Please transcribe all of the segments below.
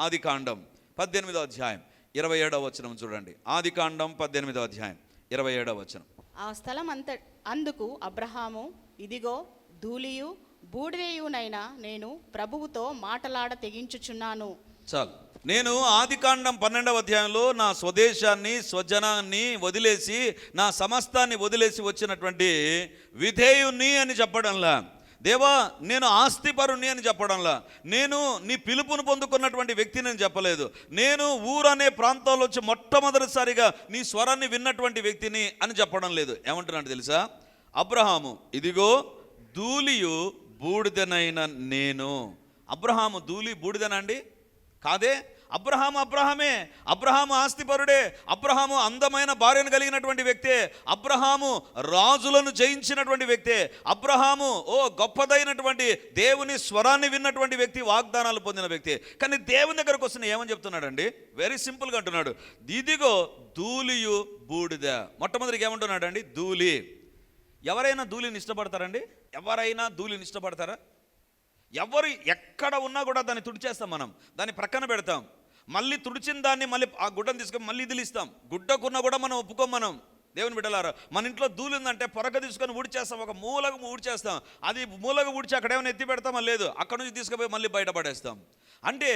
ఆది కాండం పద్దెనిమిదో అధ్యాయం ఇరవై ఏడవ వచనం చూడండి. ఆది కాండం పద్దెనిమిదో అధ్యాయం ఇరవై ఏడవ వచనం. ఆ స్థలం అంత అందుకు అబ్రహాము ఇదిగో ధూళియు బూడిదయునైనా నేను ప్రభువుతో మాటలాడ తెగించుచున్నాను. చాలు. నేను ఆది కాండం పన్నెండవ అధ్యాయంలో నా స్వదేశాన్ని స్వజనాన్ని వదిలేసి నా సమస్తాన్ని వదిలేసి వచ్చినటువంటి విధేయుణ్ణి అని చెప్పడంలా. దేవా నేను ఆస్తిపరుణ్ణి అని చెప్పడంలా. నేను నీ పిలుపును పొందుకున్నటువంటి వ్యక్తిని అని చెప్పలేదు. నేను ఊరనే ప్రాంతంలో వచ్చి మొట్టమొదటిసారిగా నీ స్వరాన్ని విన్నటువంటి వ్యక్తిని అని చెప్పడం లేదు. ఏమంటున్నాడు తెలుసా? అబ్రహాము ఇదిగో ధూళియు బూడిదనైన నేను. అబ్రహాము ధూళి బూడిదనండి కాదే? అబ్రహాము అబ్రహామే అబ్రహాము ఆస్తిపరుడే అబ్రహాము అందమైన భార్యను కలిగినటువంటి వ్యక్తే అబ్రహాము రాజులను జయించినటువంటి వ్యక్తే అబ్రహాము ఓ గొప్పదైనటువంటి దేవుని స్వరాన్ని విన్నటువంటి వ్యక్తి వాగ్దానాలు పొందిన వ్యక్తి. కానీ దేవుని దగ్గరకు వస్తున్న ఏమని చెప్తున్నాడండి? వెరీ సింపుల్గా అంటున్నాడు. ఇదిగో ధూళియు బూడిద. మొట్టమొదటికి ఏమంటున్నాడండి? ధూళి. ఎవరైనా ధూళిని ఇష్టపడతారండి? ఎవరైనా ధూళిని ఇష్టపడతారా? ఎవరు ఎక్కడ ఉన్నా కూడా దాన్ని తుడిచేస్తాం మనం. దాన్ని ప్రక్కన పెడతాం. మళ్ళీ తుడిచిన దాన్ని మళ్ళీ ఆ గుడ్డను తీసుకొని మళ్ళీ ఇదిలిస్తాం గుడ్డకున్నా కూడా మనం ఒప్పుకోం మనం. దేవుని బిడ్డలారా మన ఇంట్లో ధూళి ఉందంటే పొరక తీసుకొని ఊడ్చేస్తాం ఒక మూలకు ఊడ్చేస్తాం. అది మూలకు ఊడ్చి అక్కడ ఏమైనా ఎత్తి పెడతామా? లేదు. అక్కడ నుంచి తీసుకుపోయి మళ్ళీ బయటపడేస్తాం అంటే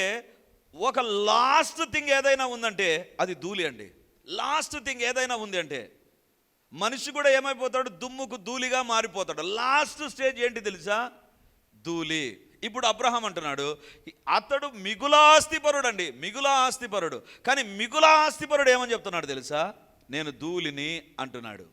ఒక లాస్ట్ థింగ్ ఏదైనా ఉందంటే అది ధూళి అండి. లాస్ట్ థింగ్ ఏదైనా ఉంది అంటే మనిషి కూడా ఏమైపోతాడు? దుమ్ముకు ధూళిగా మారిపోతాడు. లాస్ట్ స్టేజ్ ఏంటి తెలుసా? ధూళి. ఇప్పుడు అబ్రహాం అంటున్నాడు అతడు మిగుల ఆస్తిపరుడు అండి మిగుల ఆస్తిపరుడు. కానీ మిగుల ఆస్తిపరుడు ఏమని చెప్తున్నాడు తెలుసా? నేను ధూళిని అంటున్నాడు.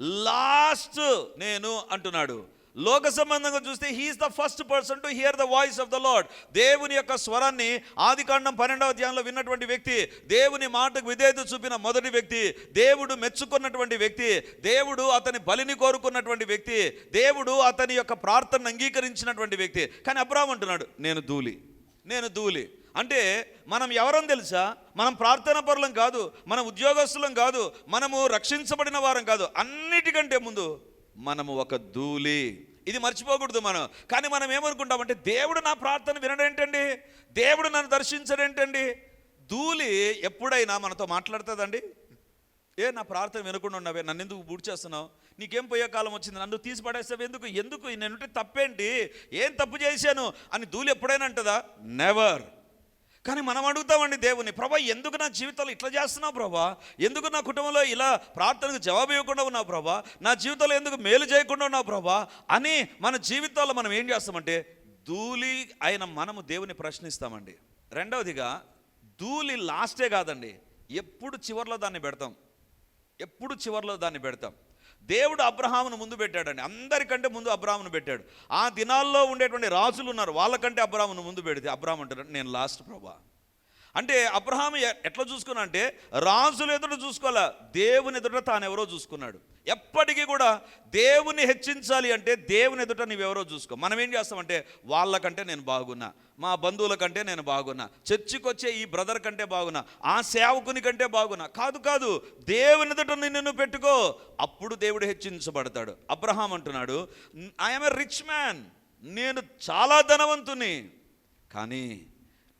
లాస్ట్ నేను అంటున్నాడు. లోక సంబంధంగా చూస్తే he's the first person to hear the voice of the lord దేవుని యొక్క స్వరాన్ని ఆది కాండం పన్నెండవ అధ్యాయంలో విన్నటువంటి వ్యక్తి దేవుని మాటకు విధేయత చూపిన మొదటి వ్యక్తి దేవుడు మెచ్చుకున్నటువంటి వ్యక్తి దేవుడు అతని బలిని కోరుకున్నటువంటి వ్యక్తి దేవుడు అతని యొక్క ప్రార్థనను అంగీకరించినటువంటి వ్యక్తి. కానీ అబ్రాహం అంటున్నాడు నేను ధూళి నేను ధూళి. అంటే మనం ఎవరం తెలుసా? మనం ప్రార్థన పరులం కాదు మనం ఉద్యోగస్తులం కాదు మనము రక్షించబడిన వారం కాదు. అన్నిటికంటే ముందు మనము ఒక ధూళి. ఇది మర్చిపోకూడదు మనం. కానీ మనం ఏమనుకుంటామంటే దేవుడు నా ప్రార్థన వినడేంటండి? దేవుడు నన్ను దర్శించడేంటండి? ధూళి ఎప్పుడైనా మనతో మాట్లాడుతుందండి? ఏ నా ప్రార్థన వినకుండా ఉన్నావే నన్ను ఎందుకు బూడి చేస్తున్నావు? నీకేం పోయే కాలం వచ్చింది? నన్ను తీసి పడేస్తావు ఎందుకు? ఎందుకు? నేనుంటే తప్పేంటి? ఏం తప్పు చేశాను? అని ధూళి ఎప్పుడైనా అంటదా? నెవర్ కానీ మనం అడుగుతామండి దేవుని ప్రభా ఎందుకు నా జీవితంలో ఇట్లా చేస్తున్నావు ప్రభా? ఎందుకు నా కుటుంబంలో ఇలా ప్రార్థనకు జవాబు ఇవ్వకుండా ఉన్నావు ప్రభా? నా జీవితంలో ఎందుకు మేలు చేయకుండా ఉన్నావు ప్రభా? అని మన జీవితాల్లో మనం ఏం చేస్తామంటే ధూళి అయిన మనము దేవుని ప్రశ్నిస్తామండి. రెండవదిగా ధూళి లాస్టే కాదండి ఎప్పుడు చివరిలో దాన్ని పెడతాం. ఎప్పుడు చివర్లో దాన్ని పెడతాం. దేవుడు అబ్రహామును ముందు పెట్టాడండి. అందరికంటే ముందు అబ్రాహామును పెట్టాడు. ఆ దినాల్లో ఉండేటువంటి రాజులు ఉన్నారు. వాళ్ళకంటే అబ్రాహామును ముందు పెడితే అబ్రాహం అంటాడు నేను లాస్ట్ ప్రభా. అంటే అబ్రహాం ఎట్లా చూసుకున్నా అంటే రాజులు ఎదుట చూసుకోవాలా? దేవుని ఎదుట తానెవరో చూసుకున్నాడు. ఎప్పటికీ కూడా దేవుని హెచ్చించాలి అంటే దేవుని ఎదుట నీవెవరో చూసుకో. మనం ఏం చేస్తామంటే వాళ్ళకంటే నేను బాగున్నా మా బంధువుల కంటే నేను బాగున్నా చర్చికి వచ్చే ఈ బ్రదర్ కంటే బాగున్నా ఆ సేవకుని కంటే బాగున్నా. కాదు కాదు దేవుని ఎదుట నిన్ను పెట్టుకో. అప్పుడు దేవుడు హెచ్చించబడతాడు. అబ్రహాం అంటున్నాడు ఐఎమ్ ఎ రిచ్ మ్యాన్ నేను చాలా ధనవంతుని. కానీ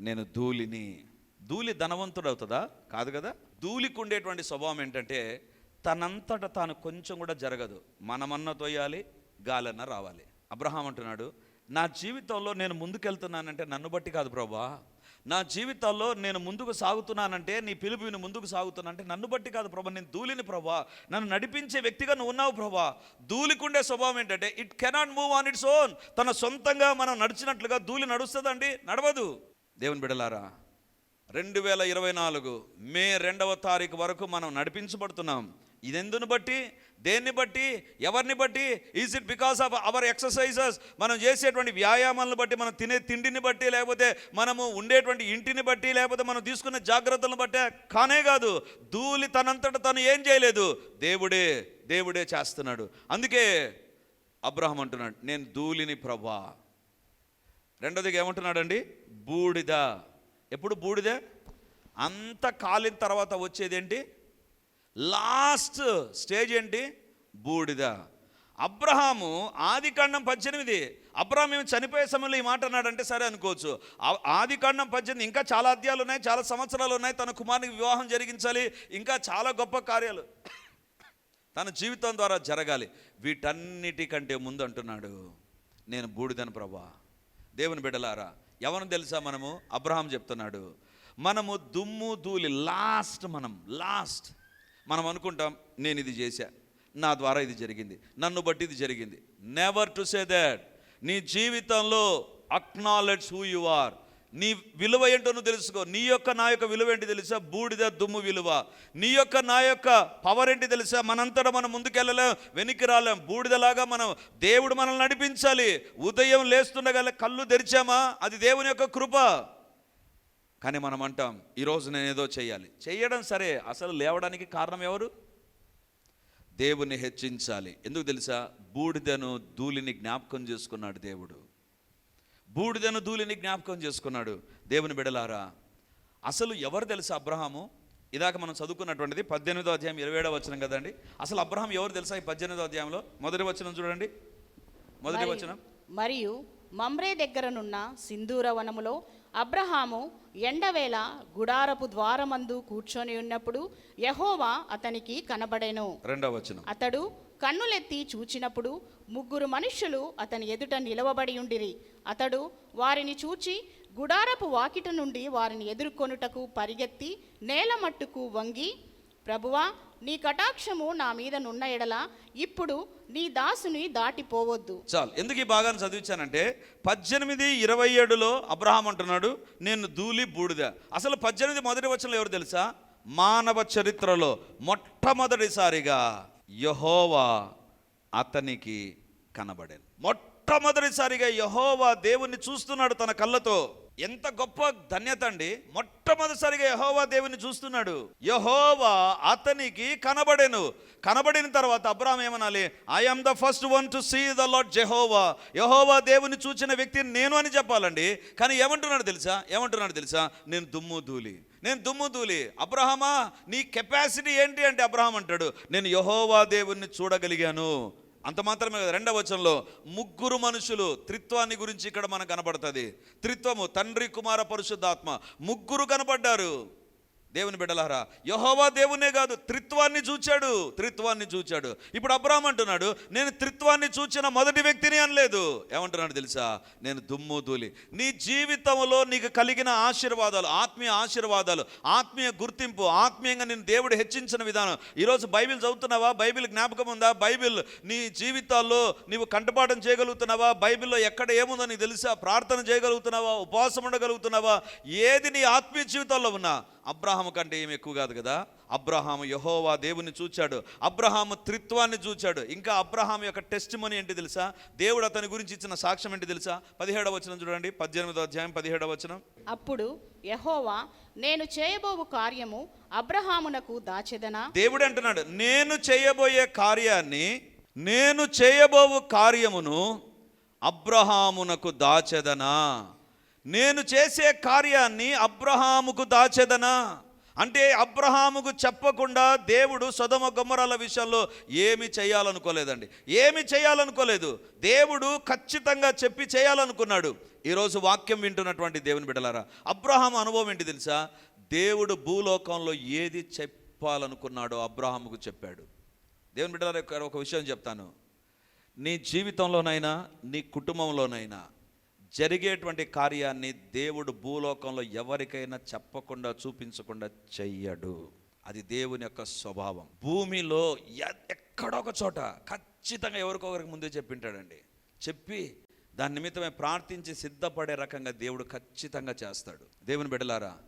నేను ధూళిని. ధూళి ధనవంతుడు అవుతుందా కాదు కదా? ధూళికి ఉండేటువంటి స్వభావం ఏంటంటే తనంతట తాను కొంచెం కూడా జరగదు. మనమన్న తోయాలి గాలన్న రావాలి. అబ్రహాం అంటున్నాడు నా జీవితంలో నేను ముందుకెళ్తున్నానంటే నన్ను బట్టి కాదు ప్రభా. నా జీవితాల్లో నేను ముందుకు సాగుతున్నానంటే నీ పిలుపు విని ముందుకు సాగుతున్నానంటే నన్ను బట్టి కాదు ప్రభా. నేను ధూళిని ప్రభా. నన్ను నడిపించే వ్యక్తిగా నువ్వు ఉన్నావు ప్రభా. ధూళికుండే స్వభావం ఏంటంటే it cannot move on its own తన సొంతంగా మనం నడిచినట్లుగా ధూళి నడుస్తుందండి నడవదు. దేవుని బిడలారా రెండు వేల ఇరవై నాలుగు మే రెండవ తారీఖు వరకు మనం నడిపించబడుతున్నాం. ఇదెందును బట్టి? దేన్ని బట్టి? ఎవరిని బట్టి? Is it because of our exercises మనం చేసేటువంటి వ్యాయామాలను బట్టి మనం తినే తిండిని బట్టి లేకపోతే మనము ఉండేటువంటి ఇంటిని బట్టి లేకపోతే మనం తీసుకునే జాగ్రత్తలను బట్టే కానే కాదు. ధూళి తనంతట తను ఏం చేయలేదు? దేవుడే దేవుడే చేస్తున్నాడు. అందుకే అబ్రహం అంటున్నాడు నేను ధూళిని ప్రభా. రెండోదిగా ఏమంటున్నాడండి? బూడిద. ఎప్పుడు బూడిద? అంత కాలిన తర్వాత వచ్చేది ఏంటి లాస్ట్ స్టేజ్ ఏంటి? బూడిద. అబ్రహాము ఆది కాండం పద్దెనిమిది. అబ్రహాం ఏమి చనిపోయే సమయంలో ఈ మాట అన్నాడంటే సరే అనుకోవచ్చు. ఆది కాండం పద్దెనిమిది ఇంకా చాలా అధ్యాయాలు ఉన్నాయి చాలా సంవత్సరాలు ఉన్నాయి తన కుమారునికి వివాహం జరిగించాలి. ఇంకా చాలా గొప్ప కార్యాలు తన జీవితం ద్వారా జరగాలి. వీటన్నిటికంటే ముందు అంటున్నాడు నేను బూడిదను ప్రభా దేవుని బిడ్డలారా ఎవరు తెలుసా మనము? అబ్రహాం చెప్తున్నాడు మనము దుమ్ము ధూళి లాస్ట్ మనం లాస్ట్. మనం అనుకుంటాం నేను ఇది చేశా. నా ద్వారా ఇది జరిగింది. నన్ను బట్టి ఇది జరిగింది. నెవర్ టు సే దాట్ నీ జీవితంలో అక్నాలెడ్జ్ హూ యు ఆర్ నీ విలువ ఏంటో నువ్వు తెలుసుకో. నీ యొక్క నా యొక్క విలువ ఏంటి తెలుసా? బూడిద దుమ్ము విలువ. నీ యొక్క నా యొక్క పవర్ ఏంటి తెలుసా? మనంతటా మనం ముందుకెళ్ళలేం వెనక్కి రాలేం. బూడిదలాగా మనం దేవుడు మనల్ని నడిపించాలి. ఉదయం లేస్తుండగా కళ్ళు తెరిచామా? అది దేవుని యొక్క కృప. కానీ మనం అంటాం ఈరోజు నేను ఏదో చేయాలి చేయడం సరే అసలు లేవడానికి కారణం ఎవరు? దేవుని హెచ్చించాలి. ఎందుకు తెలుసా? బూడిదను ధూళిని జ్ఞాపకం చేసుకున్నాడు దేవుడు. బూడిదను ధూళిని జ్ఞాపకం చేసుకున్నాడు. దేవుని బిడలారా అసలు ఎవరు తెలుసా అబ్రహాము? ఇదాక మనం చదువుకున్నటువంటిది పద్దెనిమిదో అధ్యాయం ఇరవై ఏడో వచనం కదండి. అసలు అబ్రహాం ఎవరు తెలుసా ఈ పద్దెనిమిదో అధ్యాయంలో? మొదటి వచనం చూడండి. మొదటి వచనం. మరియు మమ్రే దగ్గరనున్న సింధూర వనములో అబ్రహాము ఎండవేళ గుడారపు ద్వారమందు కూర్చొని ఉన్నప్పుడు యహోవా అతనికి కనబడెను. రెండో వచనం. అతడు కన్నులెత్తి చూచినప్పుడు ముగ్గురు మనుష్యులు అతని ఎదుట నిలవబడి ఉండిరి. అతడు వారిని చూచి గుడారపు వాకిట నుండి వారిని ఎదుర్కొనుటకు పరిగెత్తి నేల మట్టుకు వంగి ప్రభువా నీ కటాక్షము నా మీద నున్న ఎడల ఇప్పుడు నీ దాసుని దాటిపోవద్దు. చాలు. ఎందుకు ఈ భాగాన్ని చదివించానంటే పద్దెనిమిది ఇరవై ఏడులో అబ్రహాం అంటున్నాడు నేను ధూళి బూడిద. అసలు పద్దెనిమిది మొదటి వచనంలో ఎవరు తెలుసా? మానవ చరిత్రలో మొట్టమొదటిసారిగా యహోవా అతనికి కనబడాను. మొట్టమొదటిసారిగా యహోవా దేవుణ్ణి చూస్తున్నాడు తన కళ్ళతో. ఎంత గొప్ప ధన్యత అండి. మొట్టమొదటిసారిగా యహోవా దేవుని చూస్తున్నాడు. యహోవా అతనికి కనబడెను. కనబడిన తర్వాత అబ్రాహం ఏమనాలి? I the first one to see the lord Jehovah యహోవా దేవుని చూచిన వ్యక్తి నేను అని చెప్పాలండి. కానీ ఏమంటున్నాడు తెలుసా? ఏమంటున్నాడు తెలుసా? నేను దుమ్ము ధూళి. నేను దుమ్ము ధూళి. అబ్రహమా నీ కెపాసిటీ ఏంటి? అంటే అబ్రహం అంటాడు. నేను యహోవా దేవుణ్ణి చూడగలిగాను. అంత మాత్రమే రెండవ వచనంలో ముగ్గురు మనుషులు త్రిత్వాన్ని గురించి ఇక్కడ మనకు కనబడుతుంది త్రిత్వము తండ్రి కుమార పరిశుద్ధాత్మ. ముగ్గురు కనబడ్డారు దేవుని బిడ్డలారా యహోవా దేవునే కాదు త్రిత్వాన్ని చూచాడు త్రిత్వాన్ని చూచాడు. ఇప్పుడు అబ్రామ్ అంటున్నాడు నేను త్రిత్వాన్ని చూచిన మొదటి వ్యక్తిని అనలేదు. ఏమంటున్నాడు తెలుసా? నేను దుమ్ము ధూళి. నీ జీవితంలో నీకు కలిగిన ఆశీర్వాదాలు ఆత్మీయ ఆశీర్వాదాలు ఆత్మీయ గుర్తింపు ఆత్మీయంగా నేను దేవుడు హెచ్చించిన విధానం. ఈరోజు బైబిల్ చదువుతున్నావా? బైబిల్ జ్ఞాపకం ఉందా? బైబిల్ నీ జీవితాల్లో నీవు కంటపాఠం చేయగలుగుతున్నావా? బైబిల్లో ఎక్కడ ఏముందో నీకు తెలుసా? ప్రార్థన చేయగలుగుతున్నావా? ఉపవాసం ఉండగలుగుతున్నావా? ఏది నీ ఆత్మీయ జీవితాల్లో ఉన్నా అబ్రహాము కంటే ఏమి ఎక్కువ కాదు కదా? అబ్రహాము యహోవా దేవుని చూచాడు. అబ్రహాము త్రిత్వాన్ని చూచాడు. ఇంకా అబ్రహాం యొక్క టెస్ట్ మనీ ఏంటి తెలుసా? దేవుడు అతని గురించి ఇచ్చిన సాక్ష్యం ఏంటి తెలుసా? పదిహేడవ వచనం చూడండి. పద్దెనిమిదో అధ్యాయం పదిహేడవ వచనం. అప్పుడు యహోవా నేను చేయబోవు కార్యము అబ్రహామునకు దాచెదనా? దేవుడు అంటున్నాడు నేను చేయబోయే కార్యాన్ని నేను చేయబోవు కార్యమును అబ్రహామునకు దాచెదనా? నేను చేసే కార్యాన్ని అబ్రహాముకు దాచెదనా? అంటే అబ్రహాముకు చెప్పకుండా దేవుడు సొదమ గుమ్మరాల విషయంలో ఏమి చేయాలనుకోలేదండి. ఏమి చేయాలనుకోలేదు. దేవుడు ఖచ్చితంగా చెప్పి చేయాలనుకున్నాడు. ఈరోజు వాక్యం వింటున్నటువంటి దేవుని బిడ్డలారా అబ్రహాం అనుభవం ఏంటి తెలుసా? దేవుడు భూలోకంలో ఏది చెప్పాలనుకున్నాడో అబ్రహాముకు చెప్పాడు. దేవుని బిడ్డలారా ఒక విషయం చెప్తాను. నీ జీవితంలోనైనా నీ కుటుంబంలోనైనా జరిగేటువంటి కార్యాన్ని దేవుడు భూలోకంలో ఎవరికైనా చెప్పకుండా చూపించకుండా చెయ్యడు. అది దేవుని యొక్క స్వభావం. భూమిలో ఎక్కడో ఒక చోట ఖచ్చితంగా ఎవరికొకరికి ముందే చెప్పింటాడండి. చెప్పి దాని నిమిత్తమే ప్రార్థించి సిద్ధపడే రకంగా దేవుడు ఖచ్చితంగా చేస్తాడు. దేవుని బిడలారా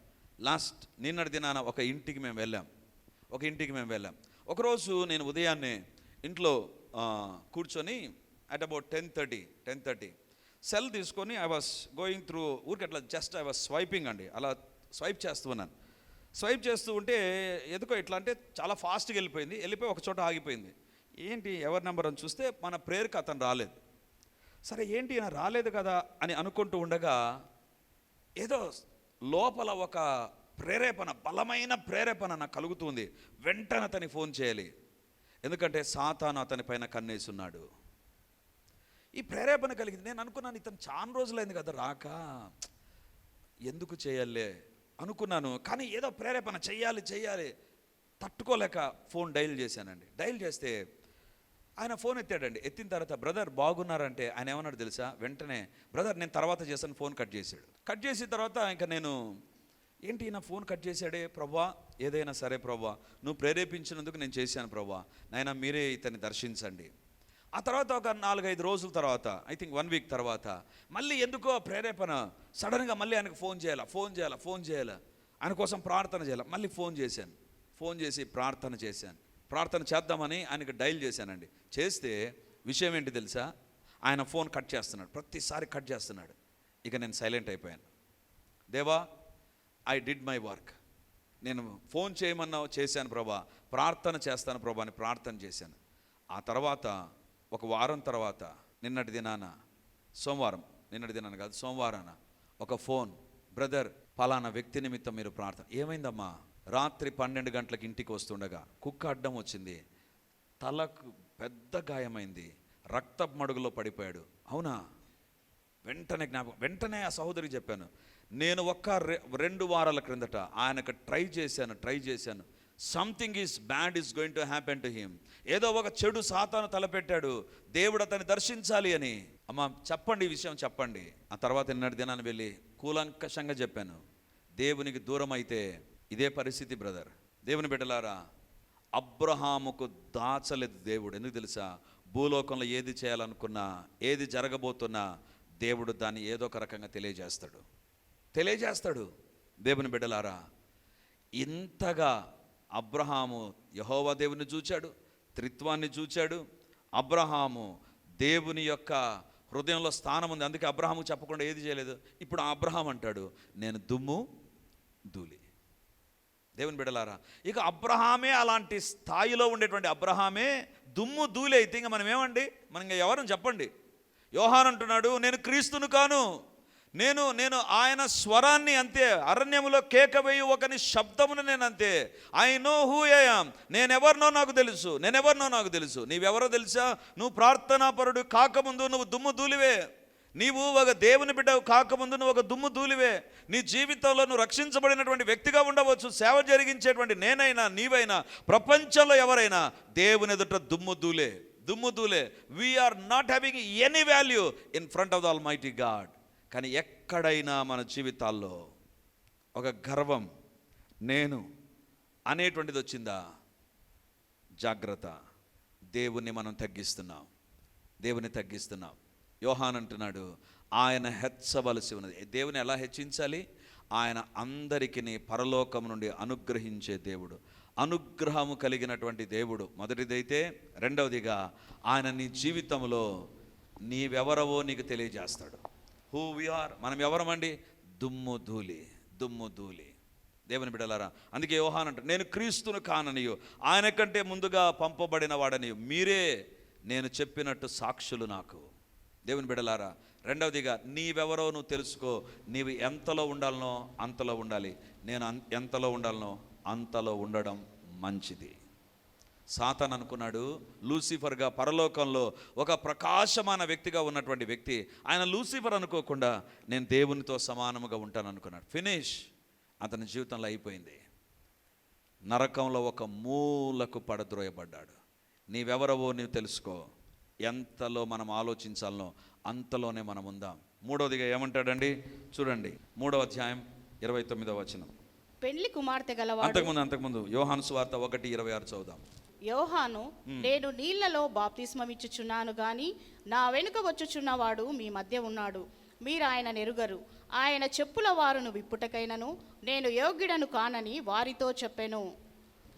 లాస్ట్ నిన్నటి దినాన ఒక ఇంటికి మేము వెళ్ళాం. ఒక ఇంటికి మేము వెళ్ళాం. ఒకరోజు నేను ఉదయాన్నే ఇంట్లో కూర్చొని at about ten thirty ten thirty cell తీసుకొని ఐ వాస్ గోయింగ్ త్రూ ఊరికి అట్లా జస్ట్ ఐ వాస్ స్వైపింగ్ అండి. అలా స్వైప్ చేస్తూ ఉన్నాను. స్వైప్ చేస్తూ ఉంటే ఎందుకో ఇట్లా అంటే చాలా ఫాస్ట్గా వెళ్ళిపోయింది. వెళ్ళిపోయి ఒక చోట ఆగిపోయింది. ఏంటి? ఎవరి నెంబర్ అని చూస్తే మన ప్రేయర్కి అతను రాలేదు. సరే ఏంటి? ఈయన రాలేదు కదా అని అనుకుంటూ ఉండగా ఏదో లోపల ఒక ప్రేరేపణ బలమైన ప్రేరేపణ నాకు కలుగుతుంది వెంటనే అతని ఫోన్ చేయాలి. ఎందుకంటే సాతాను అతని పైన కన్నేసున్నాడు. ఈ ప్రేరేపణ కలిగింది. నేను అనుకున్నాను ఇతను చాలా రోజులైంది కదా రాక. ఎందుకు చేయాలే? అనుకున్నాను. కానీ ఏదో ప్రేరేపణ చెయ్యాలి చెయ్యాలి తట్టుకోలేక ఫోన్ డైల్ చేశానండి. డైల్ చేస్తే ఆయన ఫోన్ ఎత్తాడండి. ఎత్తిన తర్వాత బ్రదర్ బాగున్నారంటే ఆయన ఏమన్నాడు తెలుసా? వెంటనే బ్రదర్ నేను తర్వాత చేశాను ఫోన్ కట్ చేశాడు. కట్ చేసిన తర్వాత ఇంకా నేను ఏంటి నా ఫోన్ కట్ చేశాడే ప్రభా ఏదైనా సరే ప్రభా నువ్వు ప్రేరేపించినందుకు నేను చేశాను ప్రభా నాయన మీరే ఇతన్ని దర్శించండి. ఆ తర్వాత ఒక నాలుగైదు రోజుల తర్వాత ఐ థింక్ వన్ వీక్ తర్వాత మళ్ళీ ఎందుకో ప్రేరేపణ సడన్గా మళ్ళీ ఆయనకు ఫోన్ చేయాలా ఫోన్ చేయాలా ఫోన్ చేయాలా. ఆయన కోసం ప్రార్థన చేయాలి. మళ్ళీ ఫోన్ చేశాను. ఫోన్ చేసి ప్రార్థన చేశాను. ప్రార్థన చేద్దామని ఆయనకు డైల్ చేశానండి. చేస్తే విషయం ఏంటి తెలుసా? ఆయన ఫోన్ కట్ చేస్తున్నాడు. ప్రతిసారి కట్ చేస్తున్నాడు. ఇక నేను సైలెంట్ అయిపోయాను. దేవా ఐ డిడ్ మై వర్క్ నేను ఫోన్ చేయమన్నా చేశాను ప్రభా. ప్రార్థన చేస్తాను ప్రభా అని ప్రార్థన చేశాను. ఆ తర్వాత ఒక వారం తర్వాత నిన్నటి దినాన సోమవారం నిన్నటి దినాన కాదు సోమవారాన ఒక ఫోన్ బ్రదర్ పలానా వ్యక్తి నిమిత్తం మీరు ప్రార్థన. ఏమైందమ్మా? రాత్రి పన్నెండు గంటలకు ఇంటికి వస్తుండగా కుక్క అడ్డం వచ్చింది. తలకు పెద్ద గాయమైంది. రక్త మడుగులో పడిపోయాడు. అవునా? వెంటనే జ్ఞాపకం వెంటనే ఆ సహోదరికి చెప్పాను. నేను ఒక్క రె- రెండు వారాల క్రిందట ఆయనకు ట్రై చేశాను ట్రై చేశాను. Something is bad is going to happen to him ఏదో ఒక చెడు సాతాను తలపెట్టాడు. దేవుడు అతన్ని దర్శించాలి అని. అమ్మ చెప్పండి ఈ విషయం చెప్పండి. ఆ తర్వాత నిన్నటి దినాన్ని వెళ్ళి కూలంకషంగా చెప్పాను. దేవునికి దూరం అయితే ఇదే పరిస్థితి బ్రదర్. దేవుని బిడ్డలారా అబ్రహాముకు దాచలేదు దేవుడు. ఎందుకు తెలుసా? భూలోకంలో ఏది చేయాలనుకున్నా ఏది జరగబోతున్నా దేవుడు దాన్ని ఏదో ఒక రకంగా తెలియజేస్తాడు. తెలియజేస్తాడు. దేవుని బిడ్డలారా ఇంతగా అబ్రహాము యహోవా దేవుని చూచాడు త్రిత్వాన్ని చూచాడు. అబ్రహాము దేవుని యొక్క హృదయంలో స్థానం ఉంది. అందుకే అబ్రహాము చెప్పకుండా ఏది చేయలేదు. ఇప్పుడు అబ్రహాం అంటాడు నేను దుమ్ము ధూళి. దేవుని బిడలారా ఇక అబ్రహామే అలాంటి స్థాయిలో ఉండేటువంటి అబ్రహామే దుమ్ము ధూళి అయితే ఇంకా మనం ఏమండి మనం ఇంకా ఎవరని చెప్పండి? యోహాన్ అంటున్నాడు నేను క్రీస్తును కాను. నేను నేను ఆయన స్వరాన్ని అంతే అరణ్యములో కేక వేయు ఒకని శబ్దమును నేను అంతే. ఐ నో హూ ఏయామ్ నేనెవరినో నాకు తెలుసు. నేనెవరినో నాకు తెలుసు. నీవెవరో తెలుసా? నువ్వు ప్రార్థనాపరుడు కాకముందు నువ్వు దుమ్ము దూలివే నీవు ఒక దేవుని బిడ్డ కాకముందు నువ్వు ఒక దుమ్ము దూలివే నీ జీవితంలో నువ్వు రక్షించబడినటువంటి వ్యక్తిగా ఉండవచ్చు. సేవ జరిగించేటువంటి నేనైనా నీవైనా ప్రపంచంలో ఎవరైనా దేవుని ఎదుట దుమ్ము దూలే దుమ్ము దూలే we're not having any value in front of the almighty God కానీ ఎక్కడైనా మన జీవితాల్లో ఒక గర్వం నేను అనేటువంటిది వచ్చిందా? జాగ్రత్త. దేవుణ్ణి మనం తగ్గిస్తున్నాం. దేవుని తగ్గిస్తున్నాం. యోహాన్ అంటున్నాడు ఆయన హెచ్చవలసి ఉన్నది. దేవుని ఎలా హెచ్చించాలి? ఆయన అందరికీ పరలోకం నుండి అనుగ్రహించే దేవుడు. అనుగ్రహము కలిగినటువంటి దేవుడు. మొదటిదైతే రెండవదిగా ఆయన నీ జీవితంలో నీవెవరవో నీకు తెలియజేస్తాడు. హూ వి ఆర్ మనం ఎవరమండి? దుమ్ము ధూళి దుమ్ము ధూళి. దేవుని బిడలారా అందుకే యోహాన్ అంట నేను క్రీస్తును కాననియు ఆయన కంటే ముందుగా పంపబడిన వాడని మీరే నేను చెప్పినట్టు సాక్షులు నాకు. దేవుని బిడలారా రెండవదిగా నీవెవరో నువ్వు తెలుసుకో నీవు ఎంతలో ఉండాలనో అంతలో ఉండాలి. నేను అన్- ఎంతలో ఉండాలనో అంతలో ఉండడం మంచిది. సాతాన్ అనుకున్నాడు. లూసిఫర్గా పరలోకంలో ఒక ప్రకాశమాన వ్యక్తిగా ఉన్నటువంటి వ్యక్తి ఆయన లూసిఫర్ అనుకోకుండా నేను దేవునితో సమానముగా ఉంటాను అనుకున్నాడు. ఫినిష్! అతని జీవితంలో అయిపోయింది. నరకంలో ఒక మూలకు పడద్రోయబడ్డాడు. నీవెవరవో నీవు తెలుసుకో. ఎంతలో మనం ఆలోచించాలనో అంతలోనే మనం ఉందాం. మూడవదిగా ఏమంటాడండి? చూడండి మూడవ అధ్యాయం ఇరవై తొమ్మిదవ వచనం. పెండ్లి కుమార్తె గలవాడు అంతకుముందు అంతకుముందు యోహాను సువార్త ఒకటి ఇరవై ఆరు చదువుదాం. యోహాను నేను నీళ్ళలో బాప్తిస్మమిచ్చుచున్నాను గాని నా వెనుక వచ్చుచున్నవాడు మీ మధ్య ఉన్నాడు. మీరు ఆయన నెరుగరు. ఆయన చెప్పుల వారును విప్పుటకైనను. నేను యోగ్యుడను కానని వారితో చెప్పెను.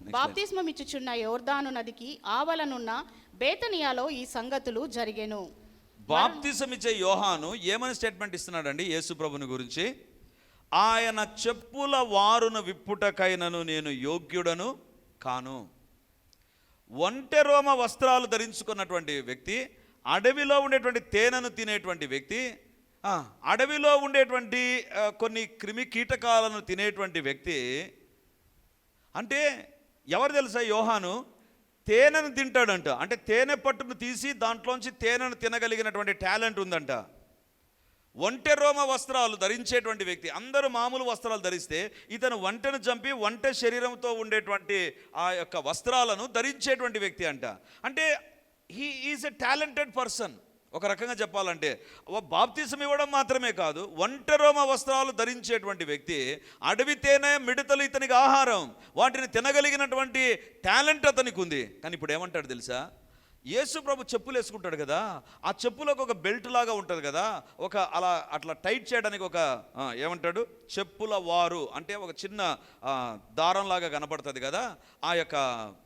బాప్తిస్మమిచ్చుచున్న యోర్దాను నదికి ఆవలనున్న బేతనియాలో ఈ సంగతులు జరిగెను. బాప్తిసం ఇచ్చే యోహాను ఏమని స్టేట్మెంట్ ఇస్తున్నాడండి యేసు ప్రభుని గురించి? ఆయన చెప్పుల వారును విప్పుటకైనను నేను యోగ్యుడను కాను. ఒంటె రోమ వస్త్రాలు ధరించుకున్నటువంటి వ్యక్తి అడవిలో ఉండేటువంటి తేనెను తినేటువంటి వ్యక్తి అడవిలో ఉండేటువంటి కొన్ని క్రిమి కీటకాలను తినేటువంటి వ్యక్తి. అంటే ఎవరు తెలుసా యోహాను? తేనెను తింటాడంట. అంటే తేనె పట్టును తీసి దాంట్లోంచి తేనెను తినగలిగినటువంటి టాలెంట్ ఉందంట. ఒంటె రోమ వస్త్రాలు ధరించేటువంటి వ్యక్తి అందరూ మామూలు వస్త్రాలు ధరిస్తే ఇతను వంటను చంపి వంట శరీరంతో ఉండేటువంటి ఆ యొక్క వస్త్రాలను ధరించేటువంటి వ్యక్తి అంట. అంటే he is a talented person ఒక రకంగా చెప్పాలంటే బాప్తిసం ఇవ్వడం మాత్రమే కాదు ఒంటరోమ వస్త్రాలు ధరించేటువంటి వ్యక్తి అడవి తేనె మిడతలు ఇతనికి ఆహారం వాటిని తినగలిగినటువంటి టాలెంట్ అతనికి ఉంది. కానీ ఇప్పుడు ఏమంటాడు తెలుసా? యేసు ప్రభు చెప్పులు వేసుకుంటాడు కదా ఆ చెప్పులకు ఒక బెల్ట్ లాగా ఉంటుంది కదా ఒక అలా అట్లా టైట్ చేయడానికి ఒక ఏమంటాడు చెప్పుల వారు అంటే ఒక చిన్న దారంలాగా కనపడుతుంది కదా ఆ యొక్క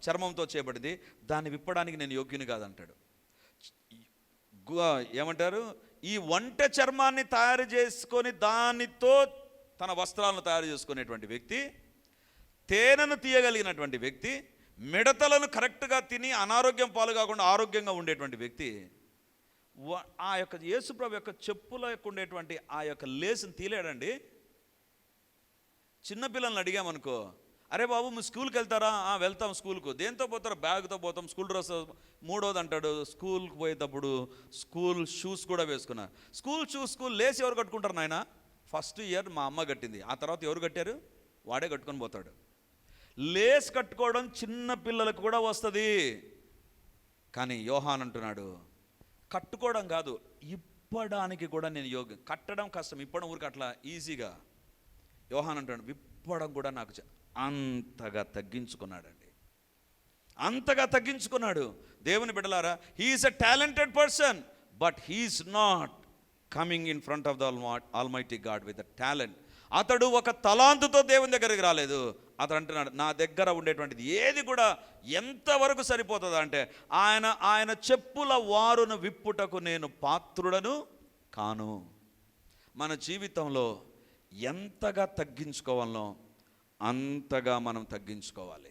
చర్మంతో చేయబడింది దాన్ని విప్పడానికి నేను యోగ్యుని కాదంటాడు. ఏమంటారు ఈ వంట చర్మాన్ని తయారు చేసుకొని దానితో తన వస్త్రాలను తయారు చేసుకునేటువంటి వ్యక్తి తేనెను తీయగలిగినటువంటి వ్యక్తి మిడతలను కరెక్ట్గా తిని అనారోగ్యం పాలు కాకుండా ఆరోగ్యంగా ఉండేటువంటి వ్యక్తి ఆ యొక్క యేసుప్రభు యొక్క చెప్పుల యొక్క ఉండేటువంటి ఆ యొక్క లేసుని తీలేడండి. చిన్నపిల్లల్ని అడిగామనుకో అరే బాబు మీ స్కూల్కి వెళ్తారా? వెళ్తాం స్కూల్కు. దేంతో పోతారు? బ్యాగ్తో పోతాం. స్కూల్ డ్రెస్ మూడోది అంటాడు స్కూల్కి పోయేటప్పుడు స్కూల్ షూస్ కూడా వేసుకున్నా. స్కూల్ షూస్ స్కూల్ లేసి ఎవరు కట్టుకుంటారు నాయన? ఫస్ట్ ఇయర్ మా అమ్మ కట్టింది. ఆ తర్వాత ఎవరు కట్టారు? వాడే కట్టుకొని పోతాడు. లేస్ కట్టుకోవడం చిన్న పిల్లలకు కూడా వస్తుంది. కానీ యోహాన్ అంటున్నాడు కట్టుకోవడం కాదు ఇప్పడానికి కూడా నేను యోగ్యం. కట్టడం కష్టం ఇప్పడం ఊరికి అట్లా ఈజీగా. యోహాన్ అంటాడు విప్పడం కూడా నాకు అంతగా తగ్గించుకున్నాడండి. అంతగా తగ్గించుకున్నాడు. దేవుని బిడలారా he's a talented person but he's not coming in front of the almighty God with the talent అతడు ఒక తలాంతుతో దేవుని దగ్గరికి రాలేదు. అతడు అంటున్నాడు నా దగ్గర ఉండేటువంటిది ఏది కూడా ఎంతవరకు సరిపోతుందా అంటే ఆయన ఆయన చెప్పుల వారును విప్పుటకు నేను పాత్రుడను కాను. మన జీవితంలో ఎంతగా తగ్గించుకోవాలనో అంతగా మనం తగ్గించుకోవాలి.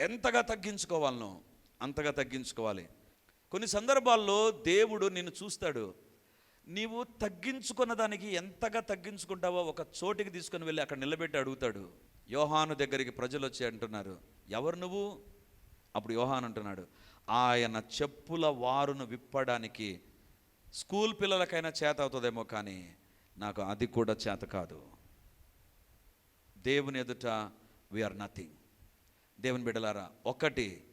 ఎంతగా తగ్గించుకోవాలనో అంతగా తగ్గించుకోవాలి. కొన్ని సందర్భాల్లో దేవుడు నిన్ను చూస్తాడు. నీవు తగ్గించుకున్న దానికి ఎంతగా తగ్గించుకుంటావో ఒక చోటికి తీసుకుని వెళ్ళి అక్కడ నిలబెట్టి అడుగుతాడు. యోహాను దగ్గరికి ప్రజలు వచ్చి అంటున్నారు ఎవరు నువ్వు? అప్పుడు యోహాన్ అంటున్నాడు ఆయన చెప్పుల వారును విప్పడానికి స్కూల్ పిల్లలకైనా చేత అవుతుందేమో కానీ నాకు అది కూడా చేత కాదు. దేవుని ఎదుట వీఆర్ నథింగ్ దేవుని బిడ్డలారా ఒకటి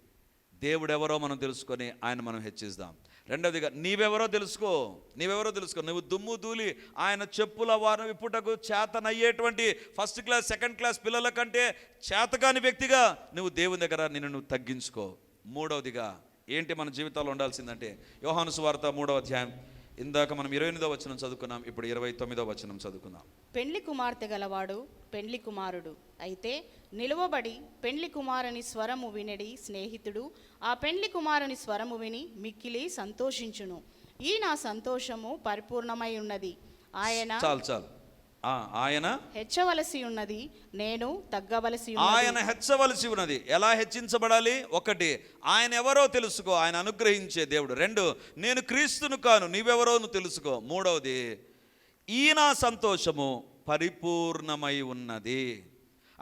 దేవుడెవరో మనం తెలుసుకొని ఆయన మనం హెచ్చిస్తాం. రెండవదిగా నీవెవరో తెలుసుకో నీవెవరో తెలుసుకో నువ్వు దుమ్ము దూలి ఆయన చెప్పుల వారం ఇప్పుటకు చేతనయ్యేటువంటి ఫస్ట్ క్లాస్ సెకండ్ క్లాస్ పిల్లల కంటే చేతకాని వ్యక్తిగా నువ్వు దేవుని దగ్గర నిన్ను నువ్వు తగ్గించుకో. మూడవదిగా ఏంటి మన జీవితాల్లో ఉండాల్సిందంటే యోహాను సువార్త మూడవ అధ్యాయం. ఇందాక మనం ఇరవై ఎనిమిదో వచనం చదువుకున్నాం ఇప్పుడు ఇరవై తొమ్మిదో వచనం చదువుకుందాం. పెండ్లి కుమార్తె గలవాడు పెండ్లి కుమారుడు. అయితే నిలువబడి పెండ్లి కుమారుని స్వరము వినడి స్నేహితుడు ఆ పెండ్లి కుమారుని స్వరము విని మిక్కిలి సంతోషించును. ఈ నా సంతోషము పరిపూర్ణమై ఉన్నది. ఆయన చాలు చాలు. ఆయన హెచ్చవలసి ఉన్నది నేను తగ్గవలసి ఆయన హెచ్చవలసి ఉన్నది. ఎలా హెచ్చించబడాలి? ఒకటి ఆయన ఎవరో తెలుసుకో ఆయన అనుగ్రహించే దేవుడు. రెండు నేను క్రీస్తును కాను నీవెవరో నువ్వు తెలుసుకో. మూడవది ఈ నా సంతోషము పరిపూర్ణమై ఉన్నది.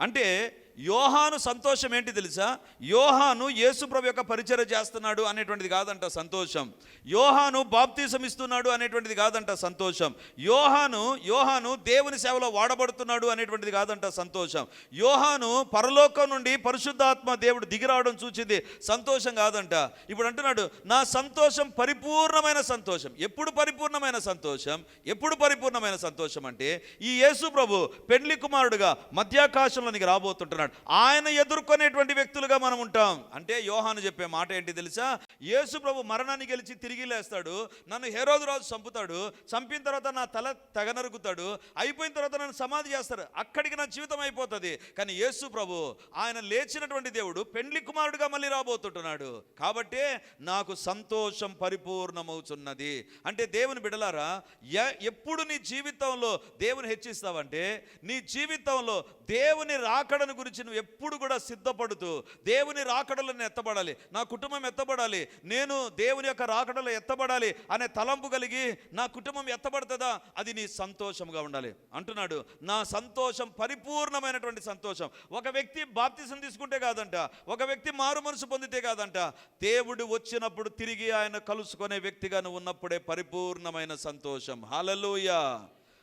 అంటే యోహాను సంతోషం ఏంటి తెలుసా? యోహాను యేసుప్రభు యొక్క పరిచయం చేస్తున్నాడు అనేటువంటిది కాదంట సంతోషం. యోహాను బాప్తీసం ఇస్తున్నాడు అనేటువంటిది కాదంట సంతోషం. యోహాను యోహాను దేవుని సేవలో వాడబడుతున్నాడు అనేటువంటిది కాదంట సంతోషం. యోహాను పరలోకం నుండి పరిశుద్ధాత్మ దేవుడు దిగిరావడం చూచింది సంతోషం కాదంట. ఇప్పుడు అంటున్నాడు నా సంతోషం పరిపూర్ణమైన సంతోషం. ఎప్పుడు పరిపూర్ణమైన సంతోషం? ఎప్పుడు పరిపూర్ణమైన సంతోషం అంటే ఈ యేసు ప్రభు పెండ్లి కుమారుడుగా మధ్యాకాశంలోనికి రాబోతుంటున్నాడు. ఆయన ఎదుర్కొనేటువంటి వ్యక్తులుగా మనం ఉంటాం. అంటే యోహాను చెప్పే మాట ఏంటి తెలుసా? యేసు ప్రభు మరణాన్ని గెలిచి తిరిగి లేస్తాడు. నన్ను హేరోదు రాజు చంపుతాడు. చంపిన తర్వాత నా తల తెగనరుగుతాడు అయిపోయిన తర్వాత నన్ను సమాధి చేస్తారు. అక్కడికి నా జీవితం అయిపోతుంది. కానీ యేసు ప్రభు ఆయన లేచినటువంటి దేవుడు పెండ్లి కుమారుడుగా మళ్ళీ రాబోతుంటున్నాడు. కాబట్టే నాకు సంతోషం పరిపూర్ణమవుతున్నది అంటే దేవుని బిడలారా ఎ- ఎప్పుడు నీ జీవితంలో దేవుని హెచ్చిస్తావంటే నీ జీవితంలో దేవుని రాకడను గురించి గురించి నువ్వు ఎప్పుడు కూడా సిద్ధపడుతూ దేవుని రాకడలో నేను ఎత్తబడాలి నా కుటుంబం ఎత్తబడాలి నేను దేవుని యొక్క రాకడలో ఎత్తబడాలి అనే తలంపు కలిగి నా కుటుంబం ఎత్తబడుతుందా? అది నీ సంతోషంగా ఉండాలి. అంటున్నాడు నా సంతోషం పరిపూర్ణమైనటువంటి సంతోషం. ఒక వ్యక్తి బాప్తిసం తీసుకుంటే కాదంట ఒక వ్యక్తి మారు మనసు పొందితే కాదంట దేవుడు వచ్చినప్పుడు తిరిగి ఆయన కలుసుకునే వ్యక్తిగా నువ్వు ఉన్నప్పుడే పరిపూర్ణమైన సంతోషం. హాలలుయా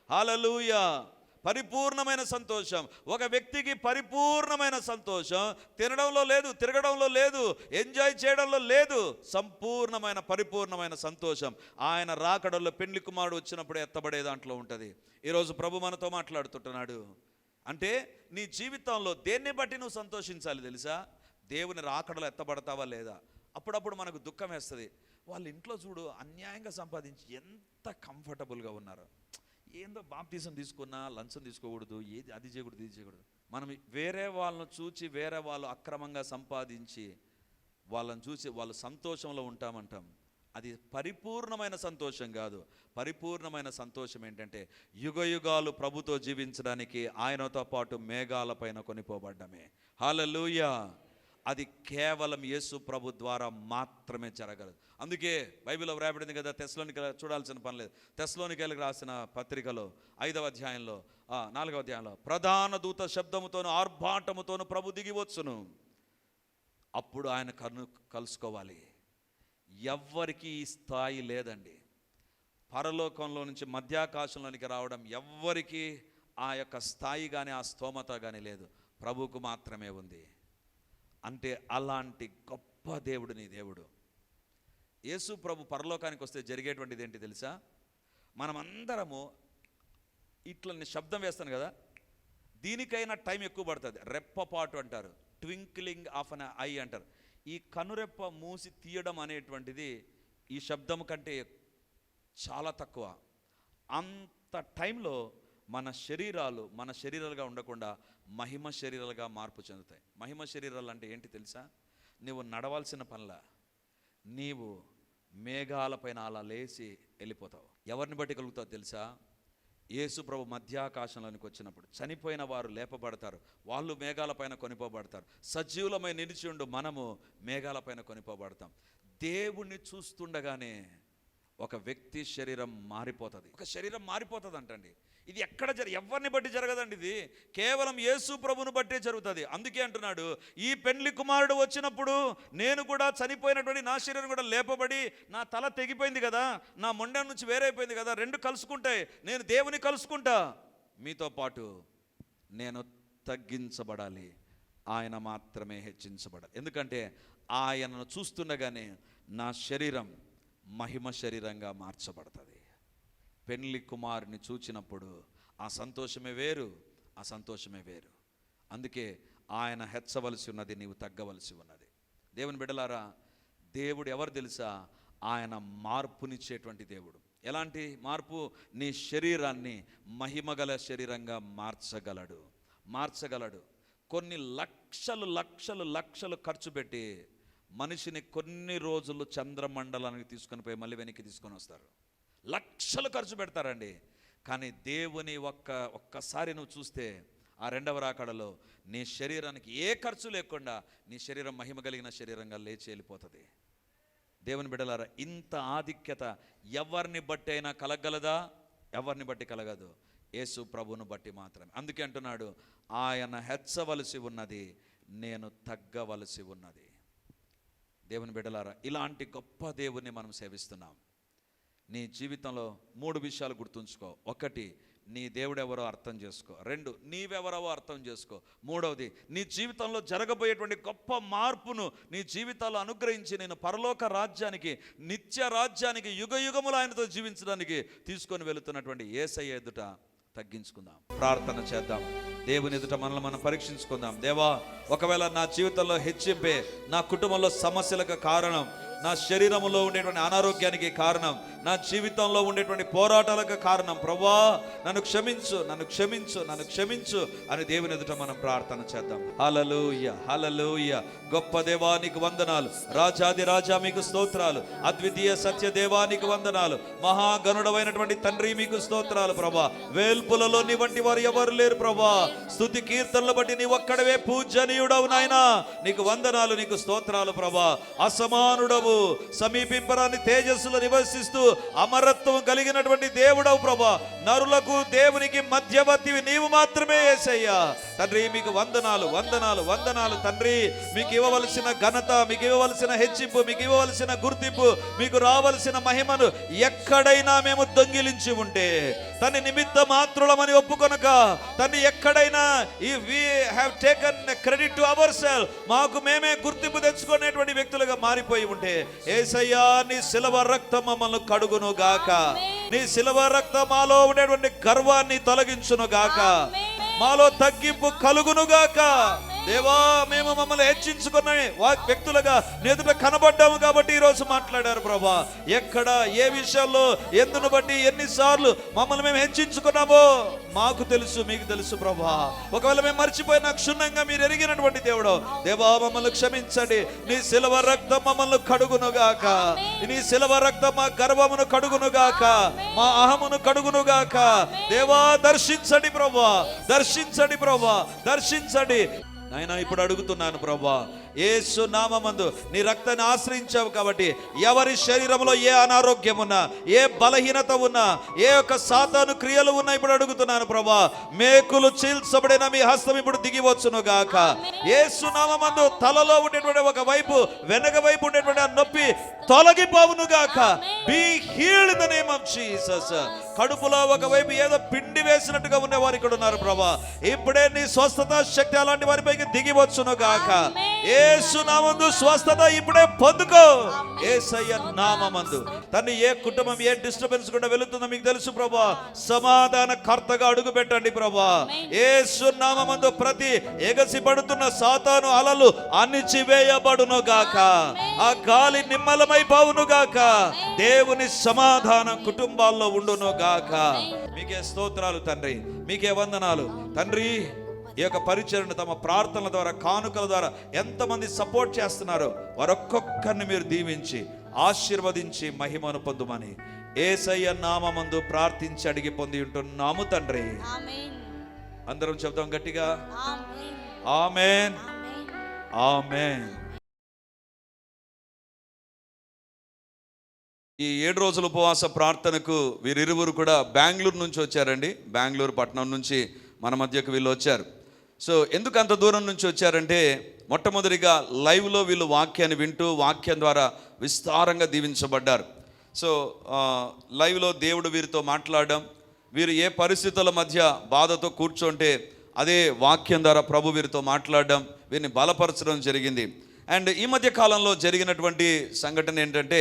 హాలలుయా పరిపూర్ణమైన సంతోషం. ఒక వ్యక్తికి పరిపూర్ణమైన సంతోషం తినడంలో లేదు తిరగడంలో లేదు ఎంజాయ్ చేయడంలో లేదు సంపూర్ణమైన పరిపూర్ణమైన సంతోషం. ఆయన రాకడల్లో పెండ్లి కుమారుడు వచ్చినప్పుడు ఎత్తబడే దాంట్లో ఉంటుంది. ఈరోజు ప్రభు మనతో మాట్లాడుతుంటున్నాడు. అంటే నీ జీవితంలో దేన్ని బట్టి నువ్వు సంతోషించాలి తెలుసా? దేవుని రాకడలో ఎత్తబడతావా లేదా? అప్పుడప్పుడు మనకు దుఃఖం వేస్తుంది. వాళ్ళ ఇంట్లో చూడు అన్యాయంగా సంపాదించి ఎంత కంఫర్టబుల్గా ఉన్నారు. ఏందో బాప్తీసం తీసుకున్నా లంచం తీసుకోకూడదు ఏది అది చేయకూడదు ఇది చేయకూడదు. మనం వేరే వాళ్ళను చూచి వేరే వాళ్ళు అక్రమంగా సంపాదించి వాళ్ళని చూసి వాళ్ళు సంతోషంలో ఉంటామంటాం. అది పరిపూర్ణమైన సంతోషం కాదు. పరిపూర్ణమైన సంతోషం ఏంటంటే యుగ యుగాలు ప్రభుతో జీవించడానికి ఆయనతో పాటు మేఘాలపైన కొనిపోబడ్డమే. హాలలుయా అది కేవలం యేసు ప్రభు ద్వారా మాత్రమే జరగలదు. అందుకే బైబిల్లో వ్రాయబడింది కదా తెస్లోనికి చూడాల్సిన పని లేదు. తెస్లోనికెళ్ళకి రాసిన పత్రికలో ఐదవ అధ్యాయంలో నాలుగవ అధ్యాయంలో ప్రధాన దూత శబ్దముతోను ఆర్భాటముతోను ప్రభు దిగివచ్చును అప్పుడు ఆయన కను కలుసుకోవాలి. ఎవ్వరికీ ఈ స్థాయి లేదండి. పరలోకంలో నుంచి మధ్యాకాశంలోనికి రావడం ఎవ్వరికీ ఆ యొక్క స్థాయి కానీ ఆ స్తోమత కానీ లేదు. ప్రభువుకు మాత్రమే ఉంది. అంటే అలాంటి గొప్ప దేవుడు నీ దేవుడు. యేసు ప్రభు పరలోకానికి వస్తే జరిగేటువంటిది ఏంటి తెలుసా? మనమందరము ఇట్లని శబ్దం వేస్తాను కదా దీనికైనా టైం ఎక్కువ పడుతుంది. రెప్పపాటు అంటారు ట్వింక్లింగ్ ఆఫ్ అన్ ఐ అంటారు. ఈ కనురెప్ప మూసి తీయడం అనేటువంటిది ఈ శబ్దం కంటే చాలా తక్కువ. అంత టైంలో మన శరీరాలు మన శరీరాలుగా ఉండకుండా మహిమ శరీరాలుగా మార్పు చెందుతాయి. మహిమ శరీరాలు అంటే ఏంటి తెలుసా? నీవు నడవాల్సిన పనిలా నీవు మేఘాలపైన అలా లేచి వెళ్ళిపోతావు. ఎవరిని బట్టి కలుగుతావు తెలుసా? యేసు ప్రభు మధ్యాకాశంలోనికి వచ్చినప్పుడు. చనిపోయిన వారు లేపబడతారు. వాళ్ళు మేఘాలపైన కొనిపోబడతారు. సజీవులమై నిలిచి ఉండు మనము మేఘాలపైన కొనిపోబడతాం. దేవుణ్ణి చూస్తుండగానే ఒక వ్యక్తి శరీరం మారిపోతుంది. ఒక శరీరం మారిపోతుంది అంటండి ఇది ఎక్కడ జరి ఎవరిని బట్టి జరగదండి ఇది? కేవలం యేసు ప్రభును బట్టే జరుగుతుంది. అందుకే అంటున్నాడు ఈ పెండ్లి కుమారుడు వచ్చినప్పుడు నేను కూడా చనిపోయినటువంటి నా శరీరం కూడా లేపబడి నా తల తెగిపోయింది కదా నా మొండె నుంచి వేరైపోయింది కదా రెండు కలుసుకుంటాయి నేను దేవుని కలుసుకుంటా. మీతో పాటు నేను తగ్గించబడాలి. ఆయన మాత్రమే హెచ్చించబడాలి. ఎందుకంటే ఆయనను చూస్తుండగానే నా శరీరం మహిమ శరీరంగా మార్చబడుతుంది. పెళ్ళి కుమారుని చూచినప్పుడు ఆ సంతోషమే వేరు ఆ సంతోషమే వేరు. అందుకే ఆయన హెచ్చవలసి ఉన్నది నీవు తగ్గవలసి ఉన్నది. దేవుని బిడలారా దేవుడు ఎవరు తెలుసా? ఆయన మార్పునిచ్చేటువంటి దేవుడు. ఎలాంటి మార్పు? నీ శరీరాన్ని మహిమగల శరీరంగా మార్చగలడు. మార్చగలడు. కొన్ని లక్షలు లక్షలు లక్షలు ఖర్చు పెట్టి మనిషిని కొన్ని రోజులు చంద్రమండలానికి తీసుకొని పోయి మళ్ళీ వెనక్కి తీసుకొని వస్తారు. లక్షలు ఖర్చు పెడతారండి. కానీ దేవుని ఒక్క ఒక్కసారి నువ్వు చూస్తే ఆ రెండవ రాకడలో నీ శరీరానికి ఏ ఖర్చు లేకుండా నీ శరీరం మహిమ కలిగిన శరీరంగా లేచి వెళ్ళిపోతుంది. దేవుని బిడ్డలారా ఇంత ఆధిక్యత ఎవరిని బట్టి అయినా కలగలదా? ఎవరిని బట్టి కలగదు. యేసు ప్రభును బట్టి మాత్రమే. అందుకే అంటున్నాడు ఆయన హెచ్చవలసి ఉన్నది నేను తగ్గవలసి ఉన్నది. దేవుని బిడ్డలారా ఇలాంటి గొప్ప దేవుణ్ణి మనం సేవిస్తున్నాం. నీ జీవితంలో మూడు విషయాలు గుర్తుంచుకో. ఒకటి నీ దేవుడెవరో అర్థం చేసుకో. రెండు నీవెవరవో అర్థం చేసుకో. మూడవది నీ జీవితంలో జరగబోయేటువంటి గొప్ప మార్పును నీ జీవితాల్లో అనుగ్రహించి నేను పరలోక రాజ్యానికి నిత్య రాజ్యానికి యుగ యుగములు ఆయనతో జీవించడానికి తీసుకొని వెళుతున్నటువంటి ఏసయ్య ఎదుట తగ్గించుకుందాం. ప్రార్థన చేద్దాం. దేవుని ఎదుట మనల్ని మనం పరీక్షించుకుందాం. దేవా ఒకవేళ నా జీవితంలో హెచ్చింపే నా కుటుంబంలో సమస్యలకు కారణం నా శరీరంలో ఉండేటువంటి అనారోగ్యానికి కారణం నా జీవితంలో ఉండేటువంటి పోరాటాలకు కారణం. ప్రభా నన్ను క్షమించు నన్ను క్షమించు నన్ను క్షమించు అని దేవుని ఎదుట మనం ప్రార్థన చేద్దాం. హలలోయ హలలోయ గొప్ప దేవానికి వందనాలు. రాజాది రాజా మీకు స్తోత్రాలు. అద్వితీయ సత్య దేవానికి వందనాలు. మహాగనుడమైనటువంటి తండ్రి మీకు స్తోత్రాలు ప్రభా వేల్పులలో నీ వంటి వారు ఎవరు లేరు ప్రభా స్థుతి కీర్తనలు బట్టి నీ ఒక్కడవే పూజనీయుడవు నాయనా. నీకు వందనాలు నీకు స్తోత్రాలు ప్రభా అసమానుడవు సమీపింపరాని తేజస్సులో నివసిస్తూ అమరత్వం కలిగినటువంటి దేవుడవు ప్రభా. నరులకు దేవునికి మధ్యవర్తివి నీవు మాత్రమే ఏసయ్యా. తండ్రి మీకు వందనాలు వందనాలు వందనాలు తండ్రి. మీకు ఇవ్వవలసిన ఘనత మీకు ఇవ్వవలసిన హెచ్చింపు మీకు ఇవ్వవలసిన గుర్తింపు మీకు రావలసిన మహిమను ఎక్కడైనా మేము దొంగిలించి ఉంటే తన నిమిత్త మాత్రులమని ఒప్పుకొనక తను ఎక్కడైనా ఈ we have taken credit to our self మాకు మేమే గుర్తింపు తెచ్చుకునేటువంటి వ్యక్తులుగా మారిపోయి ఉంటే ఏసయ్యా నీ శిలవ రక్తం మమ్మల్ని కడుగును గాక. నీ శిలవ రక్తం మాలో ఉండేటువంటి గర్వాన్ని తొలగించును గాక. మాలో తగ్గింపు కలుగును గాక. దేవా మేము మమ్మల్ని హెచ్చించుకున్న వ్యక్తులుగా నెదుట కనబడ్డాము కాబట్టి ఈ రోజు మాట్లాడారు ప్రభా. ఎక్కడ ఏ విషయాల్లో ఎందును బట్టి ఎన్నిసార్లు మమ్మల్ని మేము హెచ్చించుకున్నామో మాకు తెలుసు మీకు తెలుసు ప్రభా. ఒకవేళ మేము మర్చిపోయినా క్షుణ్ణంగా మీరు ఎరిగినటువంటి దేవుడు. దేవా మమ్మల్ని క్షమించండి. నీ శిలవ రక్తం మమ్మల్ని కడుగునుగాక. నీ శిలవ రక్తం మా గర్వమును కడుగునుగాక. మా అహమును కడుగునుగాక. దేవా దర్శించండి ప్రభా. దర్శించండి ప్రభా. దర్శించండి. నాయన ఇప్పుడు అడుగుతున్నాను ప్రభా ఏసు నామందు నీ రక్తాన్ని ఆశ్రయించావు కాబట్టి ఎవరి శరీరంలో ఏ అనారోగ్యం ఉన్నా ఏ బలహీనత ఉన్నా ఏ యొక్క సాతాను క్రియలు ఉన్నా ఇప్పుడు అడుగుతున్నాను ప్రభా మేకులు చీల్చబడిన మీ హస్తం ఇప్పుడు దిగివచ్చును గాక. ఏసు నామందు తలలో ఉండేటువంటి ఒక వైపు వెనక వైపు ఉండేటువంటి ఆ నొప్పి తొలగిపోవును గాక. Be healed the name of Jesus కడుపులో ఒకవైపు ఏదో పిండి వేసినట్టుగా ఉన్న వారు ఇక్కడ ఉన్నారు ప్రభా. ఇప్పుడే నీ స్వస్థత శక్తి అలాంటి వారిపైకి దిగివచ్చును గాక. ఏసు నామందు స్వస్థత ఇప్పుడే పొందుకో. ఏసయ్య నామందు తను ఏ కుటుంబం ఏ డిస్టర్బెన్స్ కూడా వెళుతుందో మీకు తెలుసు ప్రభా సమాధాన కర్తగా అడుగు పెట్టండి ప్రభా ఏసు నామందు ప్రతి ఎగసి పడుతున్న సాతాను అలలు అణిచివేయబడును గాక. ఆ గాలి నిమ్మలమైపోవును గాక. దేవుని సమాధానం కుటుంబాల్లో ఉండును గాక. మీకే స్తోత్రాలు తండ్రి. మీకే వందనాలు. తండ్రి ఈ యొక్క పరిచయను తమ ప్రార్థనల ద్వారా కానుకల ద్వారా ఎంతమంది సపోర్ట్ చేస్తున్నారో వారొక్కొక్కరిని మీరు దీవించి ఆశీర్వదించి మహిమను పొందుమని ఏసయ్య నామందు ప్రార్థించి అడిగి పొంది ఉంటున్నాము తండ్రి. అందరం చెప్తాం గట్టిగా. Amen amen. ఆమేన్. ఆమెన్. ఈ ఏడు రోజుల ఉపవాస ప్రార్థనకు వీరిరువురు కూడా బెంగళూరు నుంచి వచ్చారండి. బెంగళూరు పట్టణం నుంచి మన మధ్యకు వీళ్ళు వచ్చారు. సో ఎందుకు అంత దూరం నుంచి వచ్చారంటే మొట్టమొదటిగా లైవ్లో వీళ్ళు వాక్యాన్ని వింటూ వాక్యం ద్వారా విస్తారంగా దీవించబడ్డారు. సో లైవ్లో దేవుడు వీరితో మాట్లాడడం వీరు ఏ పరిస్థితుల మధ్య బాధతో కూర్చుంటే అదే వాక్యం ద్వారా ప్రభు వీరితో మాట్లాడడం వీరిని బలపరచడం జరిగింది. అండ్ ఈ మధ్య కాలంలో జరిగినటువంటి సంఘటన ఏంటంటే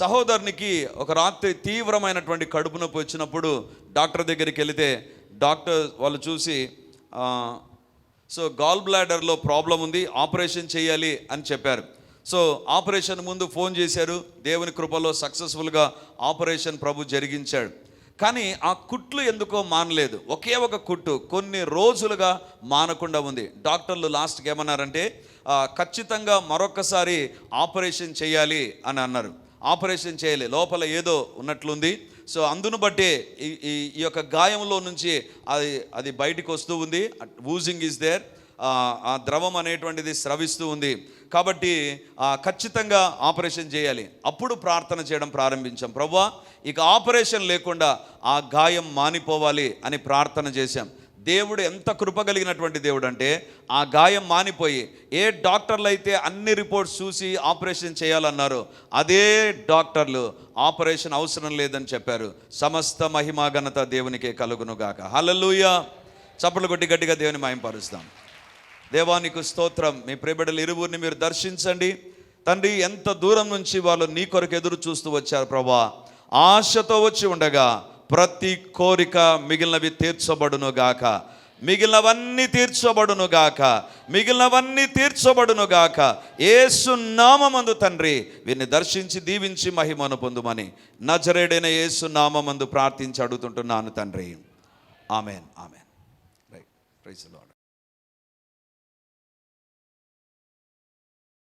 సహోదరునికి ఒక రాత్రి తీవ్రమైనటువంటి కడుపు నొప్పి వచ్చినప్పుడు డాక్టర్ దగ్గరికి వెళితే డాక్టర్ వాళ్ళు చూసి సో గాల్ బ్లాడర్లో ప్రాబ్లం ఉంది ఆపరేషన్ చేయాలి అని చెప్పారు. సో ఆపరేషన్ ముందు ఫోన్ చేశారు దేవుని కృపలో సక్సెస్ఫుల్గా ఆపరేషన్ ప్రభు జరిగించాడు. కానీ ఆ కుట్లు ఎందుకో మానలేదు. ఒకే ఒక కుట్టు కొన్ని రోజులుగా మానకుండా ఉంది. డాక్టర్లు లాస్ట్కి ఏమన్నారంటే ఖచ్చితంగా మరొకసారి ఆపరేషన్ చేయాలి అని అన్నారు. ఆపరేషన్ చేయాలి లోపల ఏదో ఉన్నట్లుంది సో అందును బట్టే ఈ ఈ యొక్క గాయంలో నుంచి అది అది బయటికి వస్తూ ఉంది. వూజింగ్ ఈజ్ దేర్ ఆ ద్రవం అనేటువంటిది స్రవిస్తూ ఉంది. కాబట్టి ఖచ్చితంగా ఆపరేషన్ చేయాలి. అప్పుడు ప్రార్థన చేయడం ప్రారంభించాం. ప్రభా ఇక ఆపరేషన్ లేకుండా ఆ గాయం మానిపోవాలి అని ప్రార్థన చేశాం. దేవుడు ఎంత కృప కలిగినటువంటి దేవుడు అంటే ఆ గాయం మానిపోయి ఏ డాక్టర్లు అయితే అన్ని రిపోర్ట్స్ చూసి ఆపరేషన్ చేయాలన్నారు అదే డాక్టర్లు ఆపరేషన్ అవసరం లేదని చెప్పారు. సమస్త మహిమా ఘనత దేవునికే కలుగునుగాక హలలుయ చప్పలు కొట్టి గట్టిగా దేవుని మాయంపరుస్తాం. దేవానికి స్తోత్రం. మీ ప్రియబిడ్డలు ఇరువురిని మీరు దర్శించండి. తండ్రి ఎంత దూరం నుంచి వాళ్ళు నీ కొరకు ఎదురు చూస్తూ వచ్చారు ప్రభా. ఆశతో వచ్చి ఉండగా ప్రతి కోరిక మిగిలినవి తీర్చబడునుగాక. మిగిలినవన్నీ తీర్చబడునుగాక. మిగిలినవన్నీ తీర్చబడునుగాక. ఏసు నామమందు తండ్రి వీరిని దర్శించి దీవించి మహిమను పొందుమని నజరేడైన యేసు నామమందు ప్రార్థించి అడుగుతుంటున్నాను తండ్రి. Amen amen. రైట్ ప్రైజ్లో